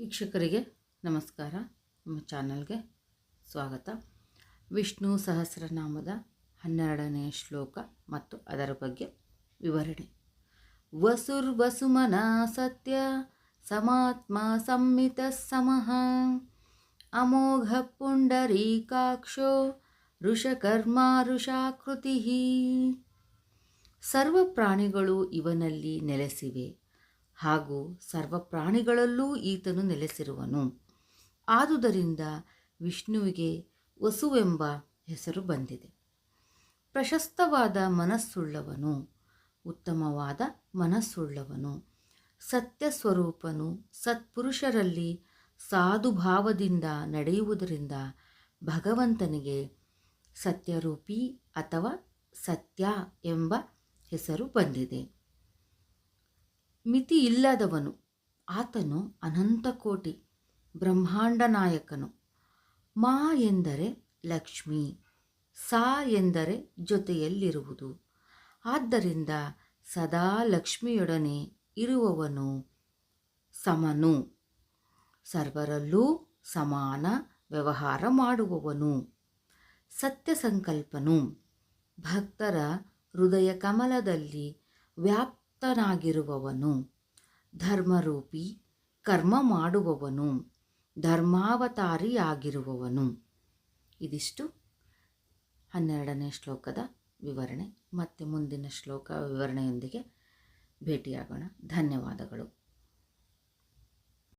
ವೀಕ್ಷಕರಿಗೆ ನಮಸ್ಕಾರ. ನಮ್ಮ ಚಾನಲ್ಗೆ ಸ್ವಾಗತ. ವಿಷ್ಣು ಸಹಸ್ರನಾಮದ ಹನ್ನೆರಡನೆಯ ಶ್ಲೋಕ ಮತ್ತು ಅದರ ಬಗ್ಗೆ ವಿವರಣೆ. ವಸುರ್ವಸುಮನ ಸತ್ಯ, ಸಮಾತ್ಮ ಸಂಮಿತ ಸಮಃ ಅಮೋಘ ಪುಂಡರೀಕಾಕ್ಷೋ, ಋಷಕರ್ಮ ಋಷಾಕೃತಿ ಸರ್ವ ಪ್ರಾಣಿಗಳು ಇವನಲ್ಲಿ ನೆಲೆಸಿವೆ. ಹಾಗೂ ಸರ್ವ ಪ್ರಾಣಿಗಳಲ್ಲೂ ಈತನು ನೆಲೆಸಿರುವನು. ಆದುದರಿಂದ ವಿಷ್ಣುವಿಗೆ ವಸುವೆಂಬ ಹೆಸರು ಬಂದಿದೆ. ಪ್ರಶಸ್ತವಾದ ಮನಸ್ಸುಳ್ಳವನು, ಉತ್ತಮವಾದ ಮನಸ್ಸುಳ್ಳವನು ಸತ್ಯ ಸ್ವರೂಪನು ಸತ್ಪುರುಷರಲ್ಲಿ ಸಾಧುಭಾವದಿಂದ ನಡೆಯುವುದರಿಂದ ಭಗವಂತನಿಗೆ ಸತ್ಯರೂಪಿ ಅಥವಾ ಸತ್ಯ ಎಂಬ ಹೆಸರು ಬಂದಿದೆ. ಮಿತಿ ಇಲ್ಲದವನು, ಆತನು ಅನಂತಕೋಟಿ ಬ್ರಹ್ಮಾಂಡ ನಾಯಕನು. ಮಾ ಎಂದರೆ ಲಕ್ಷ್ಮಿ, ಸಾ ಎಂದರೆ ಜೊತೆಯಲ್ಲಿರುವುದು. ಆದ್ದರಿಂದ ಸದಾ ಲಕ್ಷ್ಮಿಯೊಡನೆ ಇರುವವನು ಸಮನು. ಸರ್ವರಲ್ಲೂ ಸಮಾನ ವ್ಯವಹಾರ ಮಾಡುವವನು. ಸತ್ಯ ಸಂಕಲ್ಪನು ಭಕ್ತರ ಹೃದಯ ಕಮಲದಲ್ಲಿ ವ್ಯಾಪ್ತನಾಗಿರುವವನು ಧರ್ಮರೂಪಿ ಕರ್ಮ ಮಾಡುವವನು. ಧರ್ಮಾವತಾರಿಯಾಗಿರುವವನು. ಇದಿಷ್ಟು ಹನ್ನೆರಡನೇ ಶ್ಲೋಕದ ವಿವರಣೆ. ಮತ್ತೆ ಮುಂದಿನ ಶ್ಲೋಕ ವಿವರಣೆಯೊಂದಿಗೆ ಭೇಟಿಯಾಗೋಣ. ಧನ್ಯವಾದಗಳು.